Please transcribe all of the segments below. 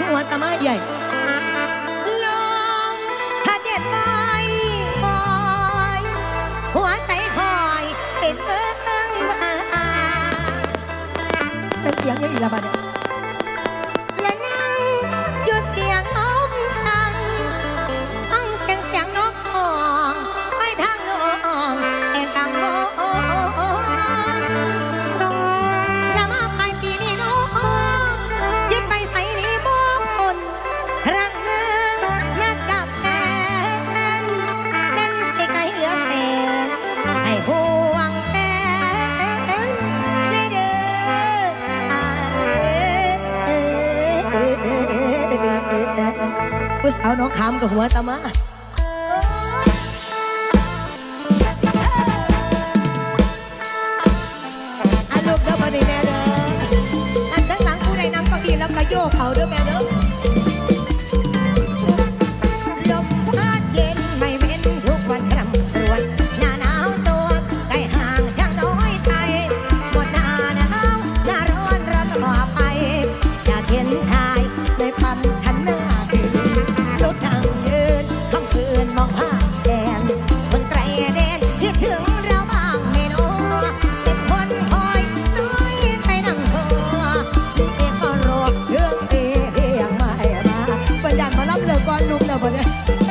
คือหัวตะมาใหญ่ลงทะเด็ดบอยบอยหัวใจคอยเป็นเอิ้งมาเป็นเสียงยังอีกแล้วบ้านเนี่ย ผู้สาวน้องขามกับหัวตามาอัลูกเด้อบ่ได้แม่เด้ออันทั้งหลังผู้ใดนำเก้าอี้แล้วก็โยกเขาเด้อแม่เด้อ นุ่แล้วบ่เนี่ย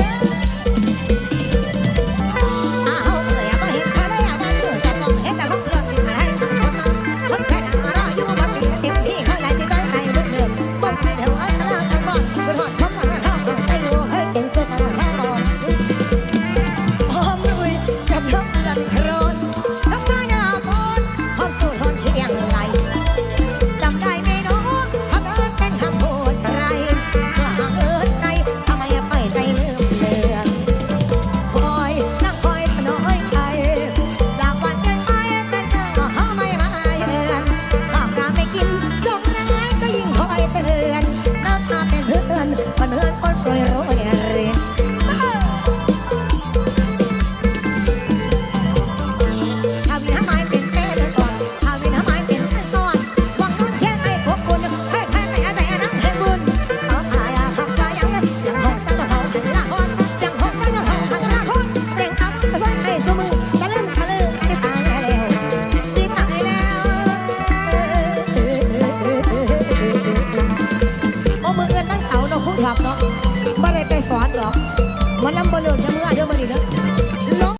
เนาะบ่ได้ไปสอนหรอกมันลำบ่เลิกจะเมื่อเด้อมันนี่เด้อ